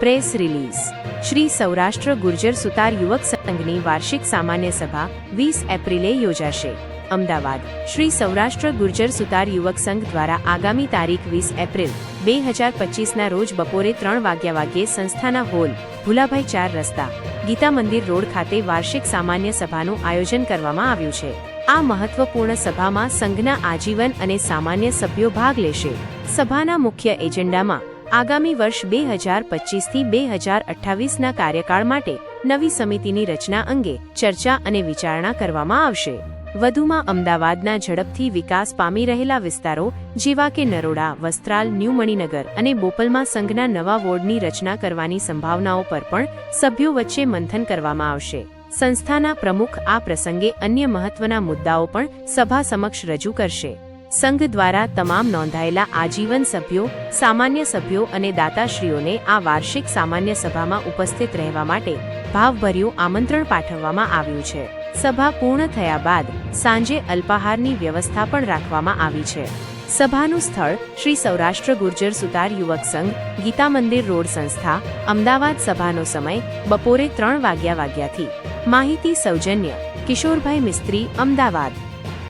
Press release. Shri Saurashtra Gurjar Sutar યુવક સંઘની વાર્ષિક સામાન્ય સભા વીસ એપ્રિલે યોજાશે. અમદાવાદ. શ્રી સૌરાષ્ટ્ર ગુર્જર સુતાર યુવક સંઘ દ્વારા આગામી તારીખ વીસ એપ્રિલ, બે હજાર પચીસના રોજ બપોરે ત્રણ વાગ્યા વાગ્યે સંસ્થાના હોલ, ભુલાભાઈ ચાર રસ્તા, ગીતા મંદિર રોડ ખાતે વાર્ષિક સામાન્ય સભાનું આયોજન કરવામાં આવ્યું છે. આ મહત્વપૂર્ણ સભામાં સંઘના આજીવન અને સામાન્ય સભ્યો ભાગ લેશે. સભાના મુખ્ય એજન્ડામાં આગામી વર્ષ બે હજાર પચીસથી બે હજાર અઠ્ઠાવીસના કાર્યકાળ માટે નવી સમિતિની રચના અંગે ચર્ચા અને વિચારણા કરવામાં આવશે. વધુમાં અમદાવાદના ઝડપથી વિકાસ પામી રહેલા વિસ્તારો જેવા કે નરોડા, વસ્ત્રાલ ન્યૂ મણિનગર અને બોપલમાં સંઘના નવા વોર્ડની રચના કરવાની સંભાવનાઓ પર પણ સભ્યો વચ્ચે મંથન કરવામાં આવશે. સંસ્થાના પ્રમુખ આ પ્રસંગે અન્ય મહત્વના મુદ્દાઓ પણ સભા સમક્ષ રજૂ કરશે. સંઘ દ્વારા તમામ નોંધાયેલા આજીવન સભ્યો, સામાન્ય સભ્યો અને દાતાશ્રીઓને આ વાર્ષિક સામાન્ય સભામાં ઉપસ્થિત રહેવા માટે ભાવભર્યું આમંત્રણ પાઠવવામાં આવ્યું છે. સભા પૂર્ણ થયા બાદ સાંજે અલ્પાહારની વ્યવસ્થા પણ રાખવામાં આવી છે. સભાનું સ્થળ શ્રી સૌરાષ્ટ્ર ગુર્જર સુતાર યુવક સંઘ, ગીતા મંદિર રોડ સંસ્થા, અમદાવાદ સભાનો સમય બપોરે ત્રણ વાગ્યા વાગ્યાથી. માહિતી સૌજન્ય, કિશોરભાઈ મિસ્ત્રી, અમદાવાદ.